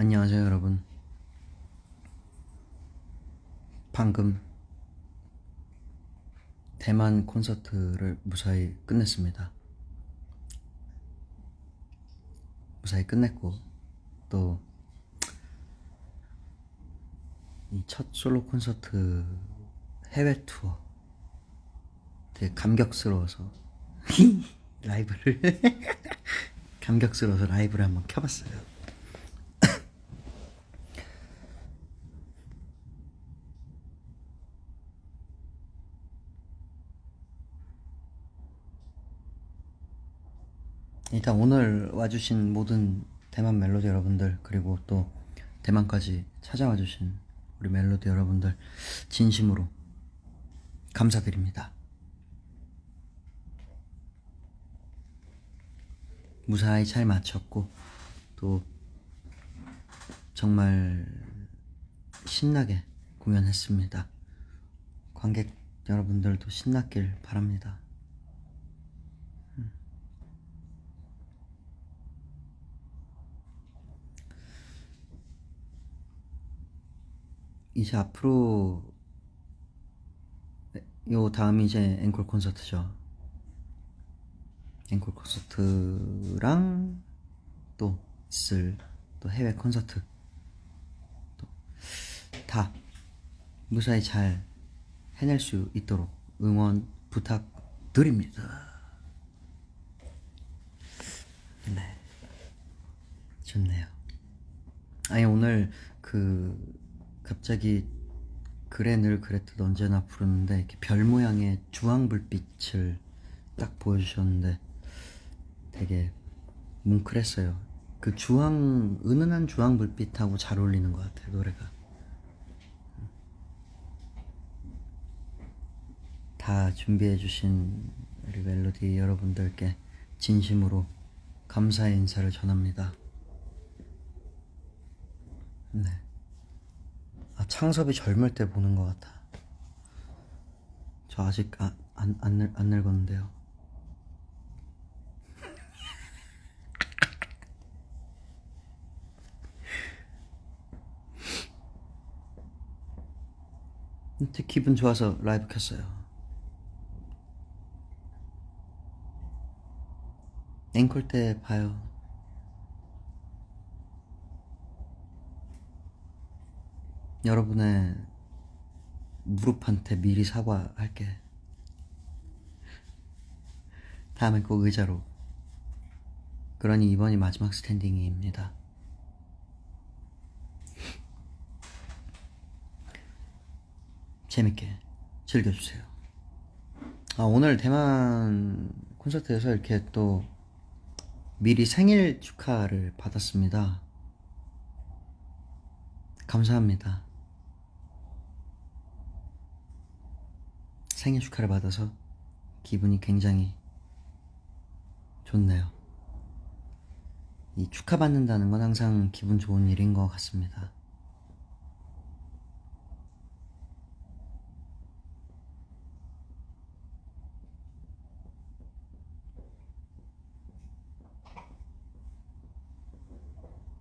안녕하세요, 여러분. 방금 대만 콘서트를 무사히 끝냈습니다. 무사히 끝냈고, 또, 이 첫 솔로 콘서트 해외 투어 되게 감격스러워서 라이브를 감격스러워서 라이브를 한번 켜봤어요. 일단 오늘 와주신 모든 대만 멜로디 여러분들 그리고 또 대만까지 찾아와 주신 우리 멜로디 여러분들 진심으로 감사드립니다. 무사히 잘 마쳤고 또 정말 신나게 공연했습니다. 관객 여러분들도 신났길 바랍니다. 이제 앞으로 요 다음이 이제 앵콜 콘서트죠. 앵콜 콘서트랑 또 있을 또 해외 콘서트 또 다 무사히 잘 해낼 수 있도록 응원 부탁드립니다. 네, 좋네요. 아니 오늘 그 갑자기 그래 늘 그랬듯 언제나 부르는데 이렇게 별 모양의 주황 불빛을 딱 보여주셨는데 되게 뭉클했어요. 그 주황 은은한 주황 불빛하고 잘 어울리는 것 같아요 노래가. 다 준비해주신 우리 멜로디 여러분들께 진심으로 감사의 인사를 전합니다. 네. 아, 창섭이 젊을 때 보는 것 같아. 저 아직 아, 안, 안, 늙- 안 늙었는데요. 근데 기분 좋아서 라이브 켰어요. 앵콜 때 봐요. 여러분의 무릎한테 미리 사과할게. 다음에 꼭 의자로. 그러니 이번이 마지막 스탠딩입니다. 재밌게 즐겨주세요. 아, 오늘 대만 콘서트에서 이렇게 또 미리 생일 축하를 받았습니다. 감사합니다. 생일 축하를 받아서 기분이 굉장히 좋네요. 이 축하받는다는 건 항상 기분 좋은 일인 것 같습니다.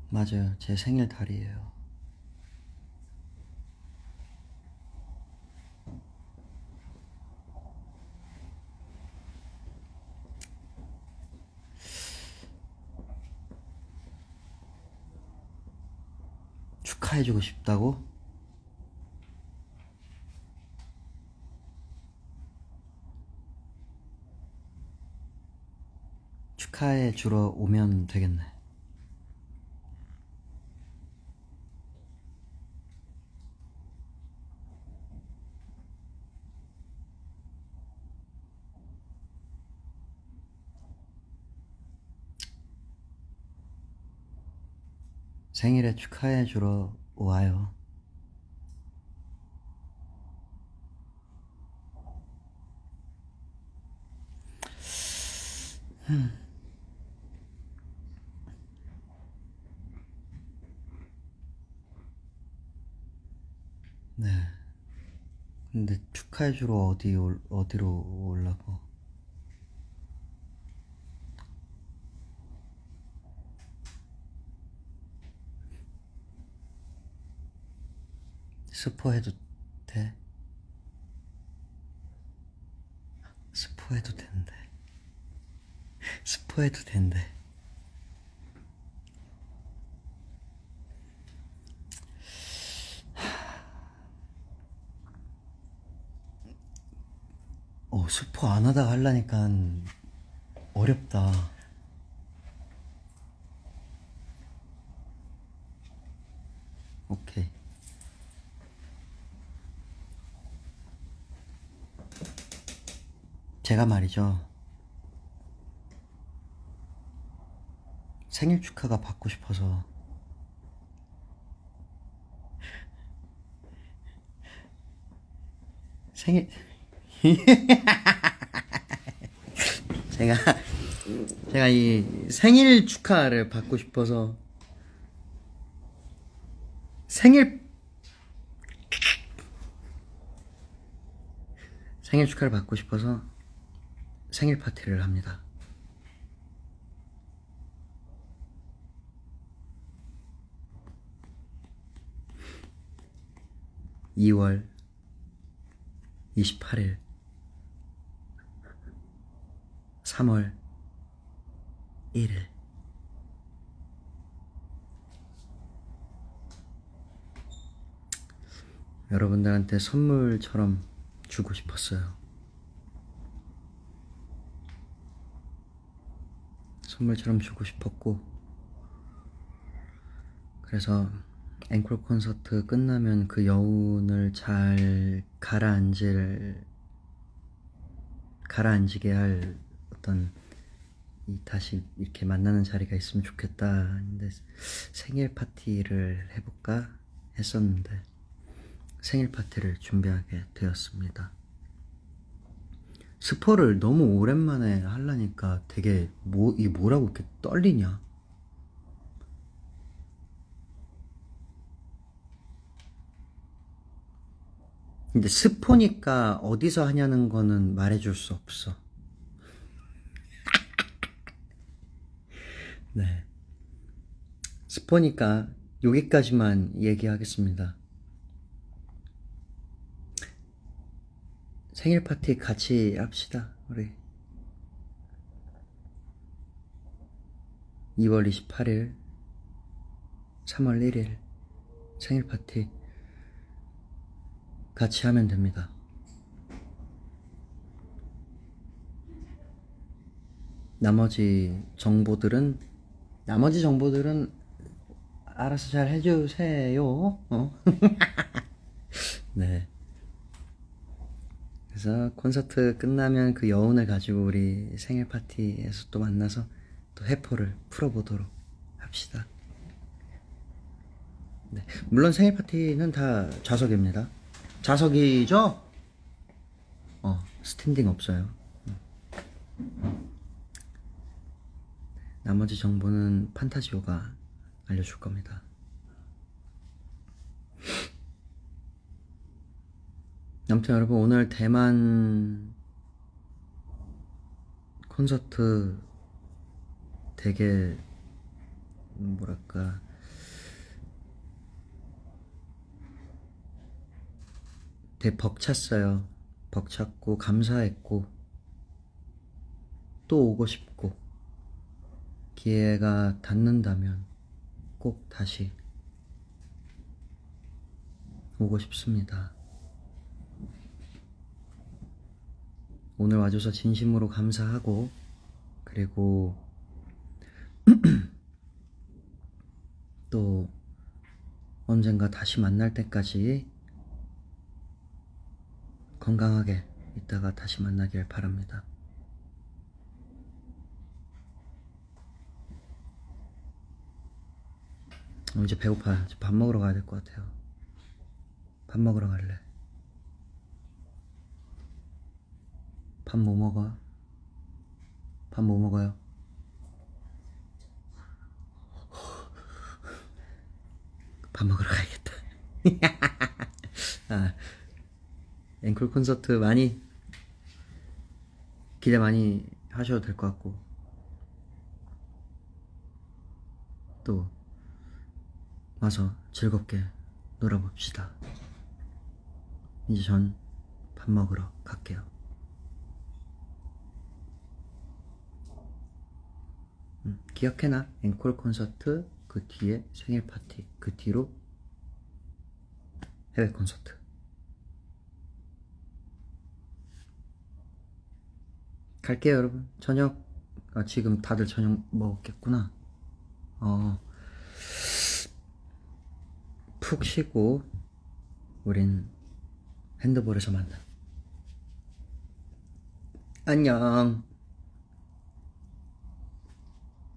맞아요. 제 생일 달이에요. 축하해주고 싶다고? 축하해 주러 오면 되겠네. 생일에 축하해 주러 와요. 네. 근데 축하해 주러 어디 올, 어디로 오려고? 스포해도 돼? 스포해도 된대. 스포해도 된대. 어, 스포 안 하다가 하려니까 어렵다. 오케이. 제가 말이죠. 생일 축하가 받고 싶어서. 생일. 제가 제가 이 생일 축하를 받고 싶어서. 생일. 생일 축하를 받고 싶어서 생일 파티를 합니다. (2월 28일) (3월 1일) 여러분들한테 선물처럼 주고 싶었어요. 선물처럼 주고 싶었고, 그래서 앵콜 콘서트 끝나면 그 여운을 잘 가라앉을, 가라앉게 할 어떤 이 다시 이렇게 만나는 자리가 있으면 좋겠다 했는데 생일 파티를 해볼까 했었는데 생일 파티를 준비하게 되었습니다. 스포를 너무 오랜만에 하려니까 되게 뭐, 이 뭐라고 이렇게 떨리냐? 근데 스포니까 어디서 하냐는 거는 말해줄 수 없어. 네. 스포니까 여기까지만 얘기하겠습니다. 생일 파티 같이 합시다, 우리. 2월 28일, 3월 1일 생일 파티 같이 하면 됩니다. 나머지 정보들은 나머지 정보들은 알아서 잘 해주세요. 어? 네. 그래서 콘서트 끝나면 그 여운을 가지고 우리 생일 파티에서 또 만나서 또 회포를 풀어보도록 합시다. 네. 물론 생일 파티는 다 좌석입니다. 좌석이죠? 어, 스탠딩 없어요. 음. 나머지 정보는 판타지오가 알려줄 겁니다. 아무튼 여러분 오늘 대만 콘서트 되게 뭐랄까 되게 벅찼어요. 벅찼고 감사했고 또 오고 싶고 기회가 닿는다면 꼭 다시 오고 싶습니다. 오늘 와줘서 진심으로 감사하고 그리고 또 언젠가 다시 만날 때까지 건강하게 있다가 다시 만나길 바랍니다. 어, 이제 배고파. 밥 먹으러 가야 될 것 같아요. 밥 먹으러 갈래. 밥 뭐 먹어? 밥 뭐 먹어요? 밥 먹으러 가야겠다. 아, 앵콜 콘서트 많이 기대 많이 하셔도 될 것 같고 또 와서 즐겁게 놀아봅시다. 이제 전 밥 먹으러 갈게요. 음, 기억해놔. 앵콜 콘서트, 그 뒤에 생일 파티, 그 뒤로 해외 콘서트. 갈게요, 여러분. 저녁, 아, 지금 다들 저녁 먹었겠구나. 어, 푹 쉬고, 우린 핸드볼에서 만나. 안녕.